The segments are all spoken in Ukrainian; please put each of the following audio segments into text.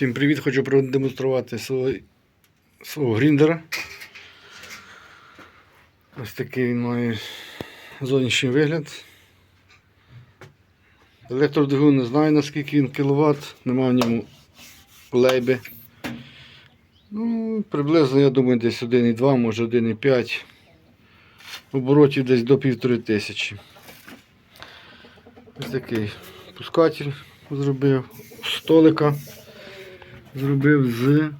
Всім привіт! Хочу продемонструвати свого, свого гріндера. Ось такий він має зовнішній вигляд. Електродвигун не знаю наскільки він кіловат, немає в ньому лейби. Ну, приблизно, я думаю, десь 1,2, може 1,5. Оборотів десь до півтори тисячі. Ось такий пускатель зробив. Столика зробив з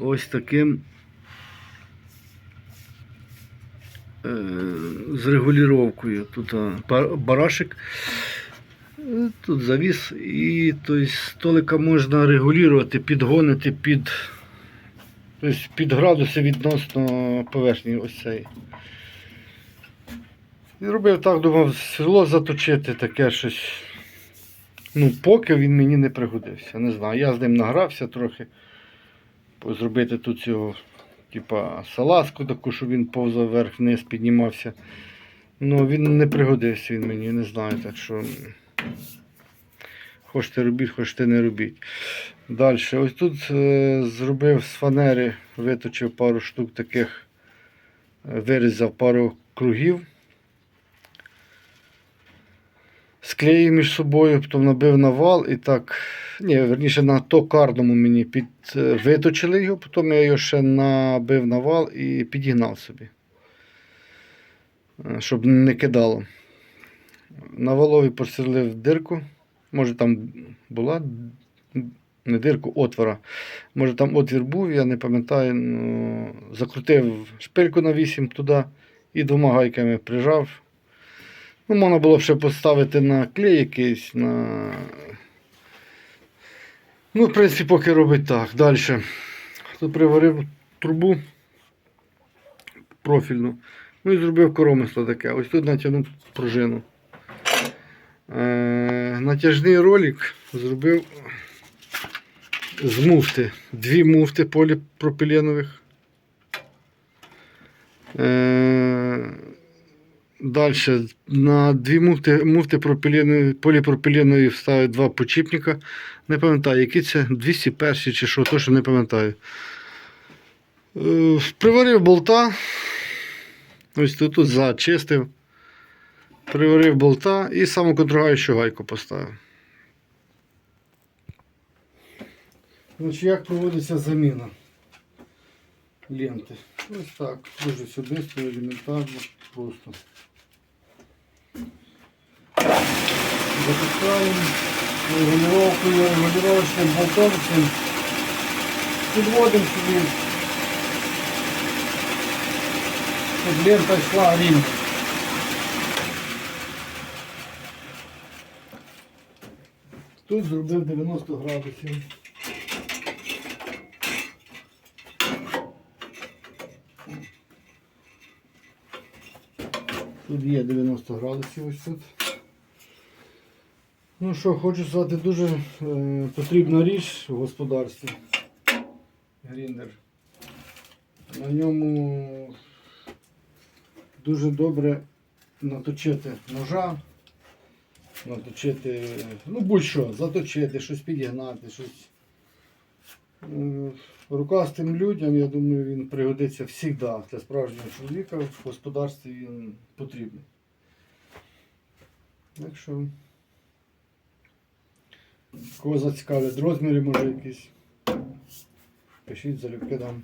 ось таким е, з регулюванням. Тут а, ба- барашек, е, тут завіс, і тобто, столика можна регулювати, підгонити під, тобто, під градуси відносно поверхні ось цієї. І робив так, думав, село заточити таке щось. Ну, поки він мені не пригодився. Не знаю. Я з ним награвся трохи. Зробити тут цього, типа, салазку таку, щоб він повзав вверх вниз піднімався. Ну, він не пригодився він мені, не знаю. Так що. Хочете робіть, хочете не робіть. Далі. Ось тут е, зробив з фанери, виточив пару штук таких, е, вирізав пару кругів. Склеїв між собою, потім набив на вал і так. Ні, верніше на токарному мені під, е, виточили його, потім я його ще набив на вал і підігнав собі. Е, Щоб не кидало. На валові просверлив дирку. Може там була не дирку, отвора. Може там отвір був, я не пам'ятаю. Ну, закрутив шпильку на 8 туди і двома гайками прижав. Ну, можна було б ще поставити на клей якийсь, на. Ну, в принципі, поки робить так. Далі. Тут приварив трубу профільну. Ну і зробив коромисло таке. Ось тут натягнув пружину. Е, натяжний ролик зробив з муфти. Дві муфти поліпропиленових. Е, Далі на дві муфти, муфти пропиленої, поліпропиленої вставив два почіпника. Не пам'ятаю, які це 201 чи що, точно не пам'ятаю. Е, Приварив болта. Ось тут, тут зачистив. Приварив болта і саму контругаючу гайку поставив. Значить, як проводиться заміна ленти? Ось так. Дуже все елементарно, просто. Запускаємо регулюванкою, регулювачним болтом цим. Підводимо собі, щоб лента йшла рівно. Тут зробив 90 градусів. Тут є 90 градусів ось тут. Ну що, хочу сказати, дуже е, потрібна річ в господарстві. Гріндер. На ньому дуже добре наточити ножа, наточити, ну будь-що, заточити, щось підігнати, щось. Е, Рукастим людям, я думаю, він пригодиться завжди. Для справжнього чоловіка в господарстві він потрібний. Так що, кого зацікавлять розміри, може якісь, пишіть залюбки дам.